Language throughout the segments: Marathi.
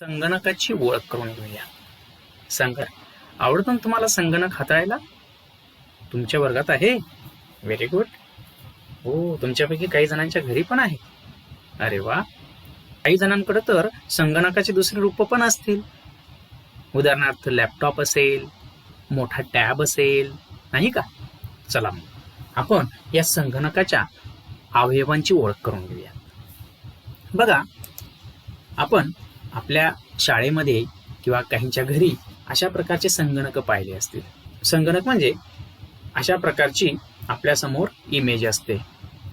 संगणकाची ओळख करून घेऊया. संगणक. आवडतो ना तुम्हाला संगणक हाताळायला? तुमच्या वर्गात आहे? व्हेरी गुड हो तुमच्यापैकी काही जणांच्या घरी पण आहे. अरे वा. काही जणांकडे तर संगणकाची दुसरी रूप पण असतील. उदाहरणार्थ लॅपटॉप असेल मोठा टॅब असेल नाही का? चला मग. आपण या संगणकाच्या अवयवांची ओळख करून घेऊया. बघा आपण आपल्या शाळेमध्ये किंवा काहींच्या घरी अशा प्रकारचे संगणक पाहिले असतील. संगणक म्हणजे अशा प्रकारची आपल्यासमोर इमेज असते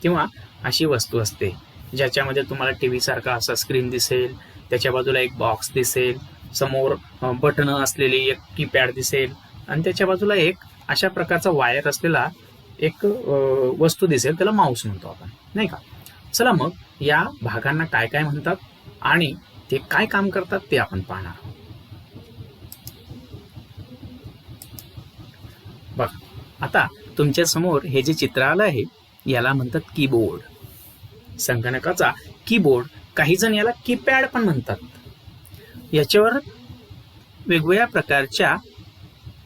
किंवा अशी वस्तू असते. ज्याच्यामध्ये तुम्हाला टी व्ही सारखा असा स्क्रीन दिसेल त्याच्या बाजूला एक बॉक्स दिसेल समोर बटणं असलेली एक कीपॅड दिसेल आणि त्याच्या बाजूला एक अशा प्रकारचा वायर असलेला एक वस्तू दिसेल त्याला माऊस म्हणतो आपण. नाही का? चला मग या भागांना काय काय म्हणतात आणि ते काय काम करतात ते आपण पाहणार आहोत. बघा आता तुमच्यासमोर हे जे चित्र आलं आहे याला म्हणतात कीबोर्ड संगणकाचा कीबोर्ड काही जण याला कीपॅड पण म्हणतात. याच्यावर वेगवेगळ्या प्रकारच्या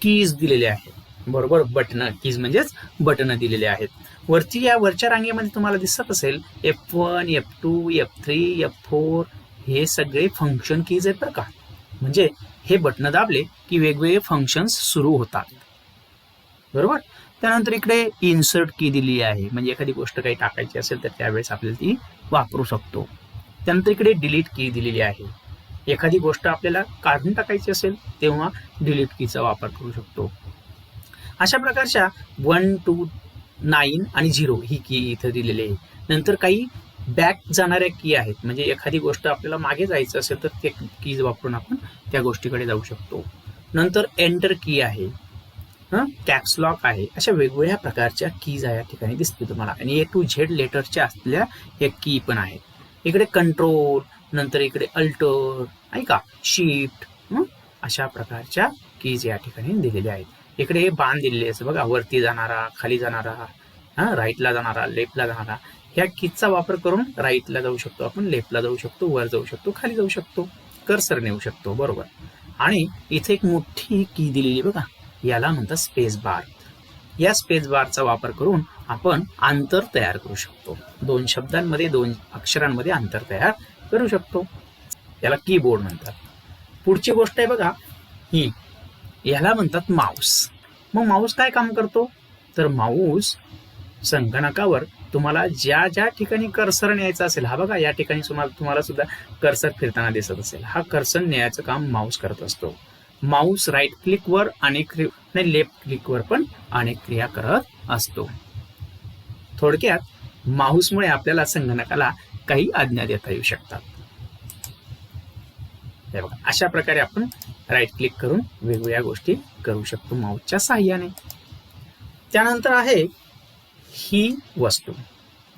कीज दिलेल्या आहेत. बरोबर बटणं कीज म्हणजेच बटणं दिलेले आहेत. वरती या वरच्या रांगेमध्ये तुम्हाला दिसत असेल F one F two F three F four हे सगळे फंक्शन कीज आहेत बरं का. म्हणजे हे बटणं दाबले की वेगवेगळे फंक्शन्स सुरू होतात. बरोबर? त्यानंतर इकडे इन्सर्ट की दिली आहे. म्हणजे एखादी गोष्ट काही टाकायची असेल तर त्यावेळेस आपल्याला ती वापरू शकतो. त्यानंतर इकडे डिलीट की दिलेली आहे. एखादी गोष्ट आपल्याला काढून टाकायची असेल तेव्हा डिलीट कीचा वापर करू शकतो. अशा प्रकारच्या वन टू नाईन आणि झिरो ही की इथं दिलेली आहे. नंतर काही बॅक जाणाऱ्या की आहेत? म्हणजे एखादी गोष्ट आपल्याला मागे जायचं असेल तर ते कीज वापरून आपण त्या गोष्टीकडे जाऊ शकतो. नंतर एंटर की आहे. कॅप्स लॉक आहे. अशा वेगवेगळ्या प्रकारच्या कीज या ठिकाणी दिसते तुम्हाला. आणि ए टू झेड लेटरच्या असलेल्या या की पण आहेत. इकडे कंट्रोल नंतर इकडे अल्टर आहे का? शिफ्ट अशा प्रकारच्या कीज या ठिकाणी दिलेल्या आहेत. इकडे हे बाण दिलेले असं बघा वरती जाणारा खाली जाणारा हा राईटला जाणारा लेफ्टला जाणारा ह्या किटचा वापर करून राईटला जाऊ शकतो आपण लेफ्टला जाऊ शकतो वर जाऊ शकतो खाली जाऊ शकतो कर्सर नेऊ शकतो बरोबर. आणि इथे एक मोठी की दिलेली बघा याला म्हणतात स्पेस बार या स्पेस बारचा वापर करून आपण अंतर तयार करू शकतो. दोन शब्दांमध्ये दोन अक्षरांमध्ये अंतर तयार करू शकतो. याला कीबोर्ड म्हणतात. पुढची गोष्ट आहे बघा ही याला म्हणतात माऊस मग माऊस काय काम करतो? तर माऊस संगणकावर तुम्हाला ज्या ज्या ठिकाणी कर्सर न्यायचा असेल हा बघा या ठिकाणी तुम्हाला सुद्धा कर्सर फिरताना दिसत असेल. हा कर्सर न्यायचं काम माऊस करत असतो. माऊस राईट क्लिकवर अनेक आणि लेफ्ट क्लिकवर पण अनेक क्रिया करत असतो. थोडक्यात माऊसमुळे आपल्याला संगणकाला काही आज्ञा देता येऊ शकतात. हे बघा अशा प्रकारे आपण राईट क्लिक करून वेगवेगळ्या गोष्टी करू शकतो माऊसच्या साह्याने त्यानंतर आहे ही वस्तू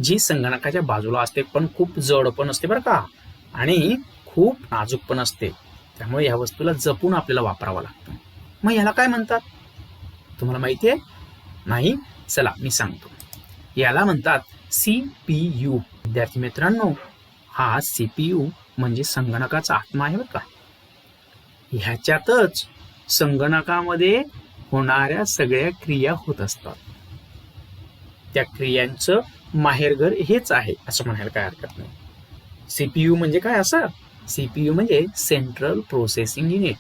जी संगणकाच्या बाजूला असते पण खूप जड पण असते बरं का. आणि खूप नाजूक पण असते. त्यामुळे या वस्तूला जपून आपल्याला वापरावं लागतं. मग याला काय म्हणतात? तुम्हाला माहिती आहे नाही? चला मी सांगतो. याला म्हणतात सी पी यू. विद्यार्थी मित्रांनो हा सी पी यू म्हणजे संगणकाचा आत्मा आहे बरं का. ह्याच्यातच संगणकामध्ये होणाऱ्या सगळ्या क्रिया होत असतात. त्या क्रियांचं माहेरघर हेच आहे असं म्हणायला काय हरकत नाही. सीपीयू म्हणजे काय असं? सीपीयू म्हणजे सेंट्रल प्रोसेसिंग युनिट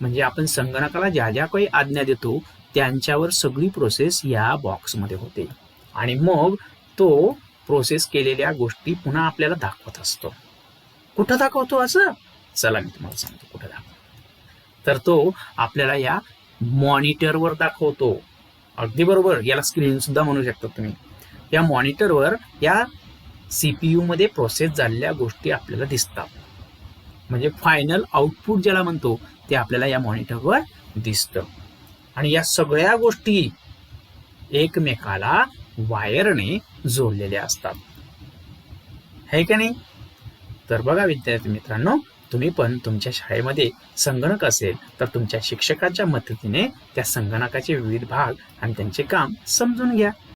म्हणजे आपण संगणकाला ज्या ज्या काही आज्ञा देतो त्यांच्यावर सगळी प्रोसेस या बॉक्समध्ये होते. आणि मग तो प्रोसेस केलेल्या गोष्टी पुन्हा आपल्याला दाखवत असतो. कुठं दाखवतो असं? चला मी तुम्हाला सांगतो कुठं दाखवतो. तर तो आपल्याला या मॉनिटरवर दाखवतो. अगदी बरोबर. याला स्क्रीन सुद्धा म्हणू शकता तुम्ही. या मॉनिटरवर या सीपीयू मध्ये प्रोसेस झालेल्या गोष्टी आपल्याला दिसतात. म्हणजे फायनल आउटपुट ज्याला म्हणतो ते आपल्याला या मॉनिटरवर दिसतं. आणि या सगळ्या गोष्टी एकमेकाला वायरने जोडलेल्या असतात. है का नाही? तर बघा विद्यार्थी मित्रांनो तुम्ही पण तुमच्या शाळेमध्ये संगणक असेल तर तुमच्या शिक्षकाच्या मदतीने त्या संगणकाचे विविध भाग आणि त्यांचे काम समजून घ्या.